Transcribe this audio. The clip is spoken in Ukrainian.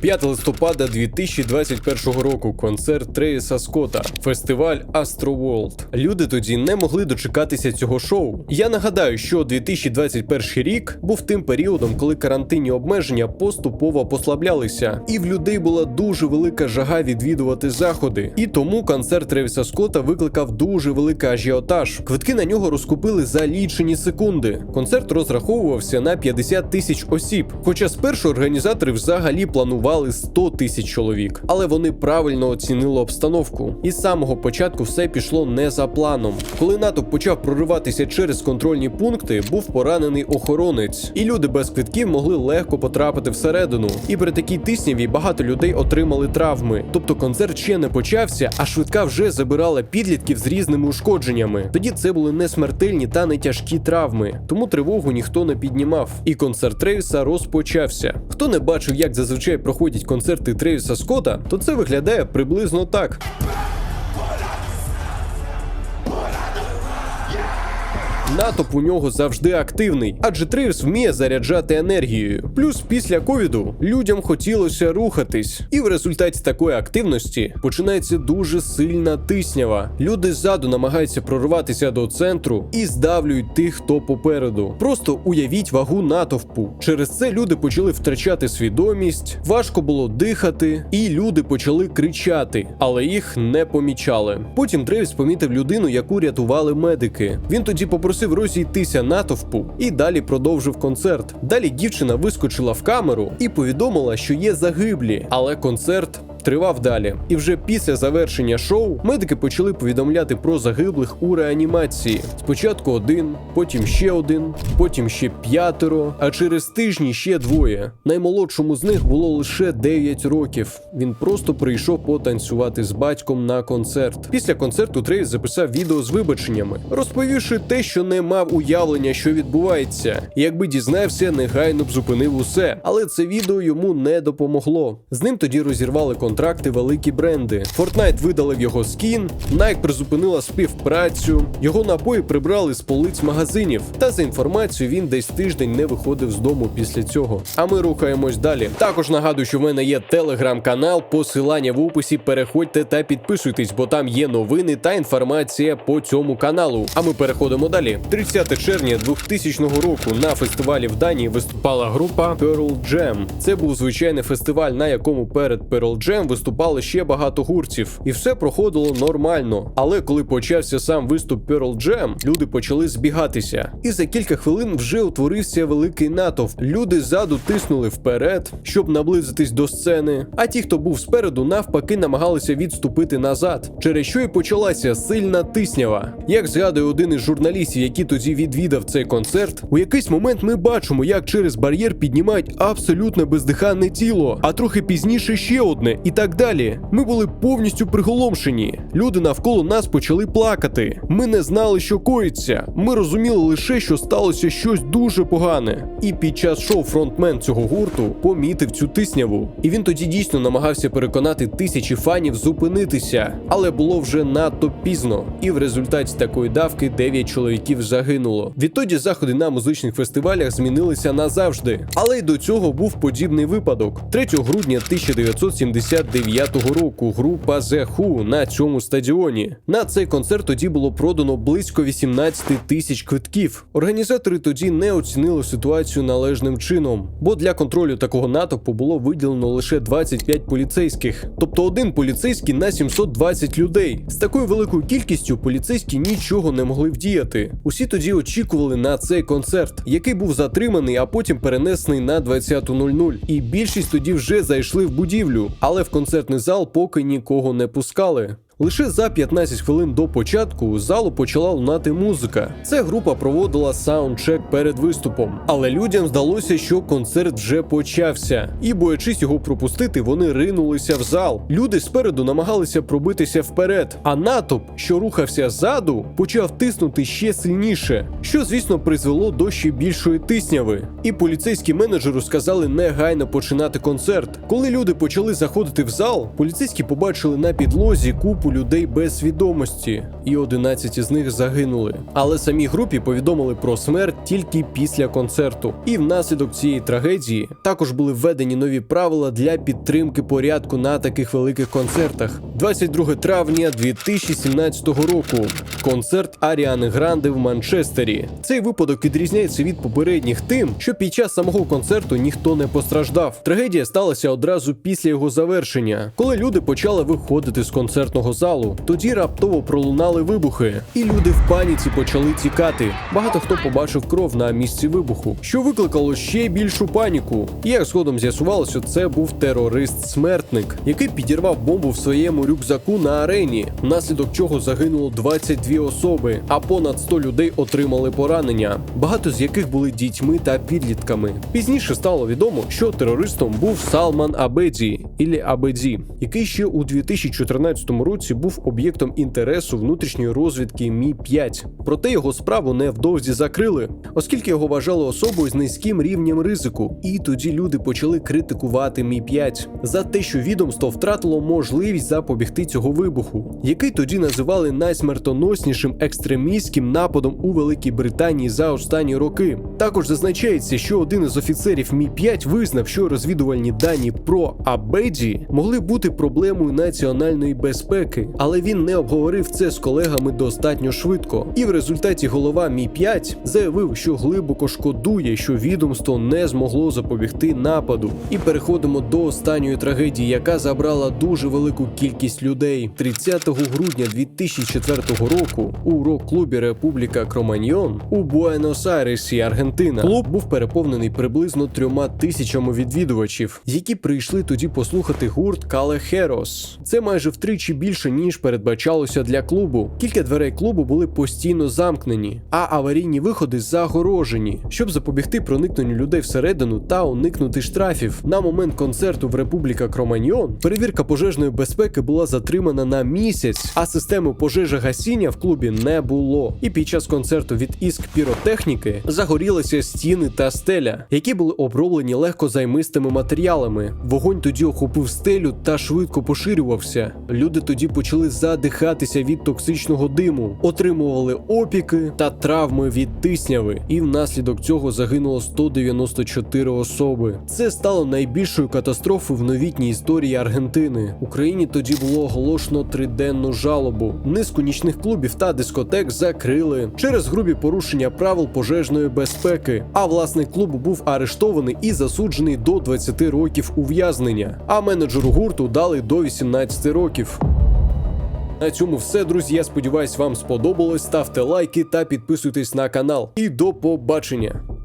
5 листопада 2021 року. Концерт Трейса Скотта, фестиваль Astro Люди тоді не могли дочекатися цього шоу. Я нагадаю, що 2021 рік був тим періодом, коли карантинні обмеження поступово послаблялися, і в людей була дуже велика жага відвідувати заходи. І тому концерт Тревіса Скотта викликав дуже великий ажіотаж. Квитки на нього розкупили за лічені секунди. Концерт розраховувався на 50 тисяч осіб. Хоча спершу організатори взагалі планували 100 тисяч чоловік, але вони правильно оцінили обстановку. І з самого початку все пішло не за планом. Коли натовп почав прориватися через контрольні пункти, був поранений охоронець, і люди без квитків могли легко потрапити всередину. І при такій тисняві багато людей отримали травми. Тобто концерт ще не почався, а швидка вже забирала підлітків з різними ушкодженнями. Тоді це були не смертельні та не тяжкі травми, тому тривогу ніхто не піднімав. І концерт Трейвіса розпочався. Хто не бачив, як зазвичай проходять концерти Тревіса Скотта, то це виглядає приблизно так. Натовп у нього завжди активний, адже Трейвс вміє заряджати енергією. Плюс після ковіду людям хотілося рухатись, і в результаті такої активності починається дуже сильна тиснява. Люди ззаду намагаються прорватися до центру і здавлюють тих, хто попереду. Просто уявіть вагу натовпу. Через це люди почали втрачати свідомість, важко було дихати, і люди почали кричати, але їх не помічали. Потім Трейвс помітив людину, яку рятували медики. Він тоді попросив розійтися натовпу і далі продовжив концерт. Далі дівчина вискочила в камеру і повідомила, що є загиблі, але концерт. Тривав далі, і вже після завершення шоу медики почали повідомляти про загиблих у реанімації. Спочатку один, потім ще один, потім ще п'ятеро, а через тижні ще двоє. Наймолодшому з них було лише 9 років. Він просто прийшов потанцювати з батьком на концерт. Після концерту Трейс записав відео з вибаченнями, розповівши те, що не мав уявлення, що відбувається. Якби дізнався, негайно б зупинив усе. Але це відео йому не допомогло. З ним тоді розірвали контракти великі бренди. Fortnite видалив його скін, Nike призупинила співпрацю, його напої прибрали з полиць магазинів. Та за інформацією він десь тиждень не виходив з дому після цього. А ми рухаємось далі. Також нагадую, що в мене є телеграм-канал, посилання в описі. Переходьте та підписуйтесь, бо там є новини та інформація по цьому каналу. А ми переходимо далі. 30 червня 2000 року на фестивалі в Данії виступала група Pearl Jam. Це був звичайний фестиваль, на якому перед Pearl Jam виступали ще багато гуртів, і все проходило нормально. Але коли почався сам виступ Pearl Jam, люди почали збігатися. І за кілька хвилин вже утворився великий натовп. Люди ззаду тиснули вперед, щоб наблизитись до сцени. А ті, хто був спереду, навпаки, намагалися відступити назад, через що і почалася сильна тиснява. Як згадує один із журналістів, який тоді відвідав цей концерт, у якийсь момент ми бачимо, як через бар'єр піднімають абсолютно бездиханне тіло, а трохи пізніше ще одне, і так далі. Ми були повністю приголомшені. Люди навколо нас почали плакати. Ми не знали, що коїться. Ми розуміли лише, що сталося щось дуже погане. І під час шоу фронтмен цього гурту помітив цю тисняву. І він тоді дійсно намагався переконати тисячі фанів зупинитися, але було вже надто пізно. І в результаті такої давки 9 чоловіків загинуло. Відтоді заходи на музичних фестивалях змінилися назавжди. Але й до цього був подібний випадок. 3 грудня 1979 року група The Who на цьому стадіоні. На цей концерт тоді було продано близько 18 тисяч квитків. Організатори тоді не оцінили ситуацію належним чином, бо для контролю такого натовпу було виділено лише 25 поліцейських, тобто один поліцейський на 720 людей. З такою великою кількістю поліцейські нічого не могли вдіяти. Усі тоді очікували на цей концерт, який був затриманий, а потім перенесений на 20.00. І більшість тоді вже зайшли в будівлю, але в концертний зал поки нікого не пускали. Лише за 15 хвилин до початку з залу почала лунати музика. Ця група проводила саундчек перед виступом, але людям здалося, що концерт вже почався, і боячись його пропустити, вони ринулися в зал. Люди спереду намагалися пробитися вперед, а натовп, що рухався ззаду, почав тиснути ще сильніше, що звісно призвело до ще більшої тисняви. І поліцейські менеджеру сказали негайно починати концерт. Коли люди почали заходити в зал, поліцейські побачили на підлозі купу групу людей без свідомості, і 11 із них загинули. Але самій групі повідомили про смерть тільки після концерту. І внаслідок цієї трагедії також були введені нові правила для підтримки порядку на таких великих концертах. 22 травня 2017 року. Концерт Аріани Гранде в Манчестері. Цей випадок відрізняється від попередніх тим, що під час самого концерту ніхто не постраждав. Трагедія сталася одразу після його завершення, коли люди почали виходити з концертного залу. Тоді раптово пролунали вибухи, і люди в паніці почали тікати. Багато хто побачив кров на місці вибуху, що викликало ще більшу паніку. І як згодом з'ясувалося, це був терорист-смертник, який підірвав бомбу в своєму рюкзаку на арені, внаслідок чого загинуло 22 особи, а понад 100 людей отримали поранення, багато з яких були дітьми та підлітками. Пізніше стало відомо, що терористом був Салман Абеді ілі Абеді, який ще у 2014 році був об'єктом інтересу внутрішньої розвідки Мі 5 Проте його справу невдовзі закрили, оскільки його вважали особою з низьким рівнем ризику. І тоді люди почали критикувати Мі 5 за те, що відомство втратило можливість запобігти цього вибуху, який тоді називали найсмертоноснішим екстремістським нападом у Великій Британії за останні роки. Також зазначається, що один із офіцерів Мі 5 визнав, що розвідувальні дані про Абеді могли бути проблемою національної безпеки, але він не обговорив це з колегами достатньо швидко. І в результаті голова Мі 5 заявив, що глибоко шкодує, що відомство не змогло запобігти нападу. І переходимо до останньої трагедії, яка забрала дуже велику кількість людей. 30 грудня 2004 року у рок-клубі Републіка Кроманьйон у Буенос-Айресі, Аргентина. Клуб був переповнений приблизно трьома тисячами відвідувачів, які прийшли тоді послухати гурт Кале Херос. Це майже втричі більше ніж передбачалося для клубу. Кілька дверей клубу були постійно замкнені, а аварійні виходи загорожені, щоб запобігти проникненню людей всередину та уникнути штрафів. На момент концерту в Републіка Кроманьйон перевірка пожежної безпеки була затримана на місяць, а системи пожежогасіння в клубі не було. І під час концерту від Іскп піротехніки загорілися стіни та стеля, які були оброблені легкозаймистими матеріалами. Вогонь тоді охопив стелю та швидко поширювався. Люди тоді почали задихатися від токсичного диму, отримували опіки та травми від тисняви, і внаслідок цього загинуло 194 особи. Це стало найбільшою катастрофою в новітній історії Аргентини. Україні тоді було оголошено триденну жалобу. Низку нічних клубів та дискотек закрили через грубі порушення правил пожежної безпеки. А власник клубу був арештований і засуджений до 20 років ув'язнення. А менеджеру гурту дали до 18 років. На цьому все, друзі. Я сподіваюсь, вам сподобалось. Ставте лайки та підписуйтесь на канал. І до побачення!